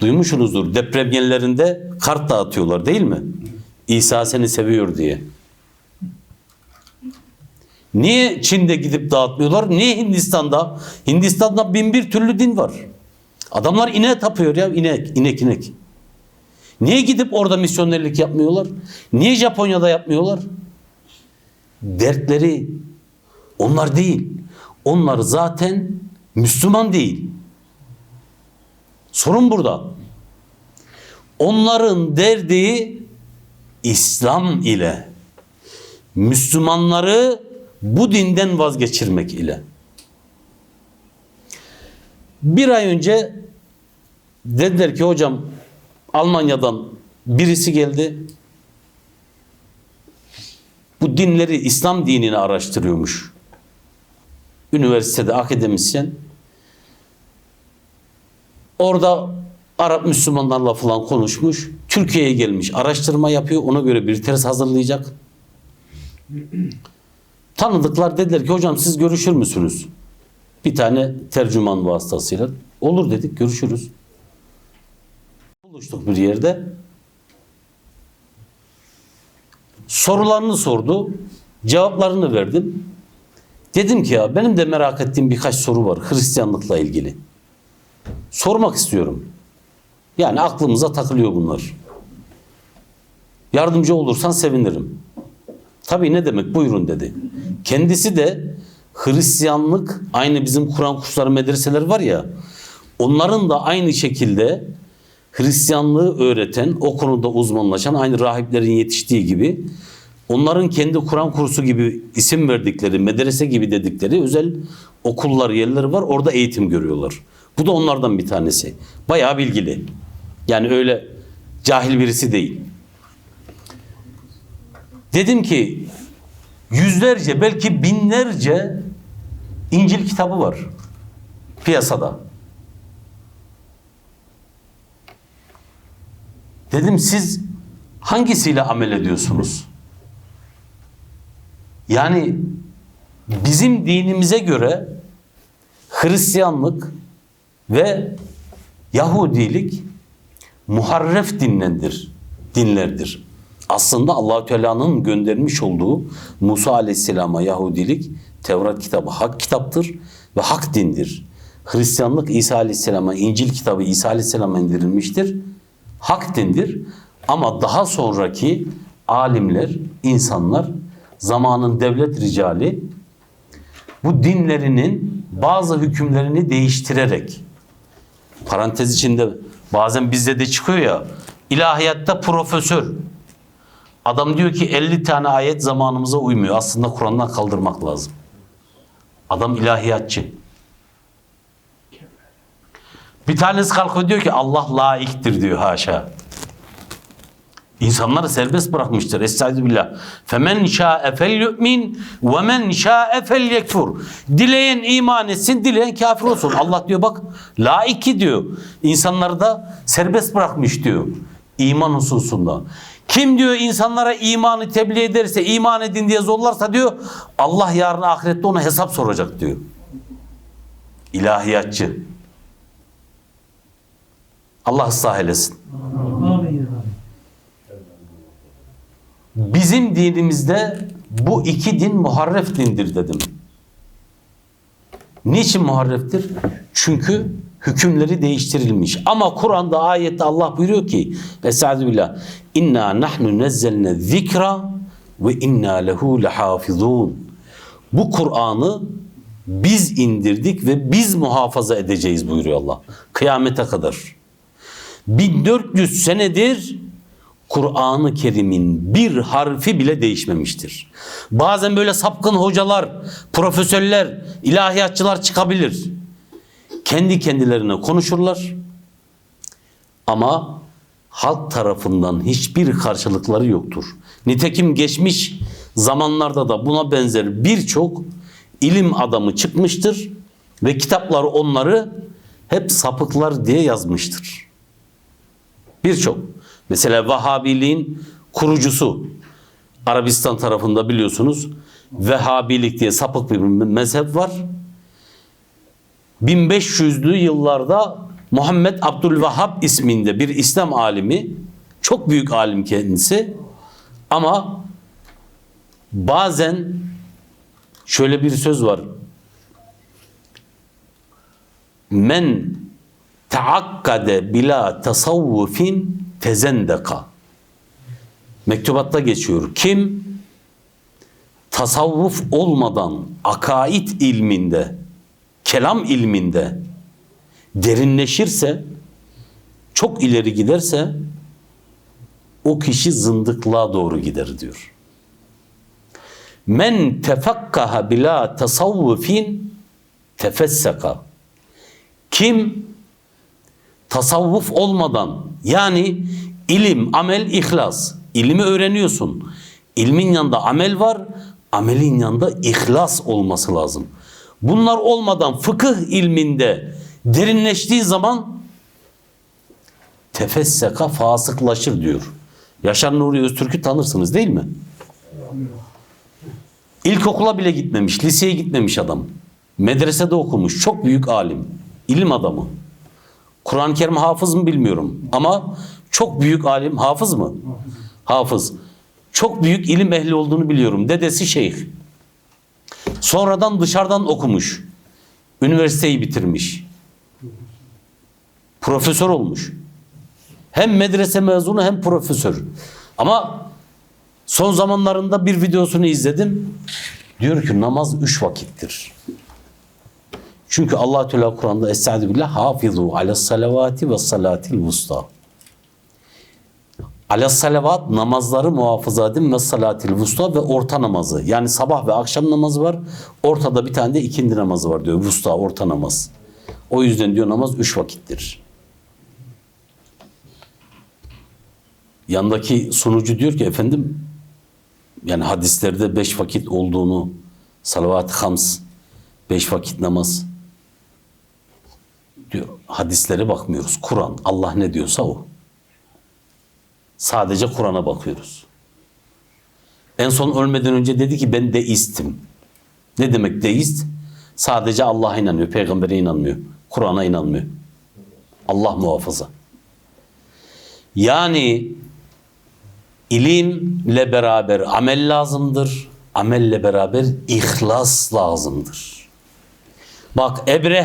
duymuşsunuzdur. Deprem yerlerinde kart dağıtıyorlar değil mi? İsa seni seviyor diye. Niye Çin'de gidip dağıtmıyorlar? Niye Hindistan'da? Hindistan'da bin bir türlü din var. Adamlar ineğe tapıyor ya inek, inek, inek. Niye gidip orada misyonerlik yapmıyorlar? Niye Japonya'da yapmıyorlar? Dertleri onlar değil. Onlar zaten Müslüman değil. Sorun burada. Onların derdi İslam ile Müslümanları bu dinden vazgeçirmek ile. Bir ay önce dediler ki hocam Almanya'dan birisi geldi. Bu dinleri İslam dinini araştırıyormuş. Üniversitede akademisyen. Orada Arap Müslümanlarla falan konuşmuş. Türkiye'ye gelmiş. Araştırma yapıyor. Ona göre bir ters hazırlayacak. Tanıdıklar dediler ki hocam siz görüşür müsünüz? Bir tane tercüman vasıtasıyla. Olur dedik görüşürüz. Buluştuk bir yerde. Sorularını sordu. Cevaplarını verdim. Dedim ki ya benim de merak ettiğim birkaç soru var Hristiyanlıkla ilgili. Sormak istiyorum. Yani aklımıza takılıyor bunlar. Yardımcı olursan sevinirim. Tabii ne demek buyurun dedi. Kendisi de Hristiyanlık aynı bizim Kur'an kursları medreseleri var ya onların da aynı şekilde Hristiyanlığı öğreten o konuda uzmanlaşan aynı rahiplerin yetiştiği gibi onların kendi Kur'an kursu gibi isim verdikleri medrese gibi dedikleri özel okullar yerleri var orada eğitim görüyorlar. Bu da onlardan bir tanesi. Bayağı bilgili. Yani öyle cahil birisi değil. Dedim ki yüzlerce belki binlerce İncil kitabı var piyasada. Dedim siz hangisiyle amel ediyorsunuz? Yani bizim dinimize göre Hristiyanlık ve Yahudilik muharref dinlendir, dinlerdir. Aslında Allahü Teala'nın göndermiş olduğu Musa Aleyhisselam'a Yahudilik Tevrat kitabı hak kitaptır ve hak dindir. Hristiyanlık İsa Aleyhisselam'a İncil kitabı İsa Aleyhisselam'a indirilmiştir. Hak dindir. Ama daha sonraki alimler, insanlar, zamanın devlet ricali bu dinlerinin bazı hükümlerini değiştirerek parantez içinde bazen bizde de çıkıyor ya ilahiyatta profesör adam diyor ki 50 tane ayet zamanımıza uymuyor. Aslında Kur'an'dan kaldırmak lazım. Adam ilahiyatçı. Bir tanesi kalkıyor diyor ki Allah laiktir diyor haşa. İnsanları serbest bırakmıştır. Estağfirullah. Femen şa'e fel yu'min ve men şa'e fel yekfur. Dileyen iman etsin, dileyen kafir olsun. Allah diyor bak laiki diyor. İnsanları da serbest bırakmış diyor. İman hususunda. Kim diyor insanlara imanı tebliğ ederse, iman edin diye zorlarsa diyor Allah yarın ahirette ona hesap soracak diyor. İlahiyatçı. Allah ıslah eylesin. Amin. Bizim dinimizde bu iki din muharref dindir dedim. Niçin muharreftir? Çünkü hükümleri değiştirilmiş. Ama Kur'an'da ayette Allah buyuruyor ki Estaizu billah İnna nahnu nezzelne zikra ve inna lehu lehafizun. Bu Kur'an'ı biz indirdik ve biz muhafaza edeceğiz buyuruyor Allah. Kıyamete kadar. 1400 senedir Kur'an-ı Kerim'in bir harfi bile değişmemiştir. Bazen böyle sapkın hocalar, profesörler, ilahiyatçılar çıkabilir. Kendi kendilerine konuşurlar. Ama halk tarafından hiçbir karşılıkları yoktur. Nitekim geçmiş zamanlarda da buna benzer birçok ilim adamı çıkmıştır ve kitapları onları hep sapıklar diye yazmıştır. Birçok. Mesela Vahabiliğin kurucusu Arabistan tarafında biliyorsunuz Vehhabilik diye sapık bir mezhep var. 1500'lü yıllarda Muhammed Abdülvahhab isminde bir İslam alimi, çok büyük alim kendisi ama bazen şöyle bir söz var. Men taakkade bila tasavvufin tezendeka. Mektubatta geçiyor. Kim tasavvuf olmadan akaid ilminde, kelam ilminde derinleşirse, çok ileri giderse o kişi zındıklığa doğru gider diyor. Men tefakkaha bila tasavvufin tefesseka. Kim tasavvuf olmadan yani ilim, amel, ihlas. İlmi öğreniyorsun. İlmin yanında amel var. Amelin yanında ihlas olması lazım. Bunlar olmadan fıkıh ilminde derinleştiği zaman tefesseka fasıklaşır diyor. Yaşar Nuri Öztürk'ü tanırsınız değil mi? İlkokula bile gitmemiş, liseye gitmemiş adam. Medresede okumuş, çok büyük alim, ilim adamı. Kur'an-ı Kerim hafız mı bilmiyorum ama çok büyük alim, hafız mı? Hafız. Çok büyük ilim ehli olduğunu biliyorum. Dedesi şeyh. Sonradan dışarıdan okumuş. Üniversiteyi bitirmiş. Profesör olmuş. Hem medrese mezunu hem profesör. Ama son zamanlarında bir videosunu izledim. Diyor ki namaz üç vakittir. Çünkü allah Teala Kur'an'da Estaizu billah hafizu ala salavati ve salatil vusta. Ala salavat namazları muhafaza edin ve salatil vusta ve orta namazı. Yani sabah ve akşam namazı var. Ortada bir tane de ikindi namazı var diyor. Vusta orta namaz. O yüzden diyor namaz üç vakittir. Yandaki sunucu diyor ki efendim yani hadislerde beş vakit olduğunu salavat-ı hams beş vakit namaz diyor. Hadislere bakmıyoruz. Kur'an Allah ne diyorsa o. Sadece Kur'an'a bakıyoruz. En son ölmeden önce dedi ki ben deistim. Ne demek deist? Sadece Allah'a inanıyor, peygambere inanmıyor, Kur'an'a inanmıyor. Allah muhafaza. Yani ilimle beraber amel lazımdır. Amelle beraber ihlas lazımdır. Bak Ebrehe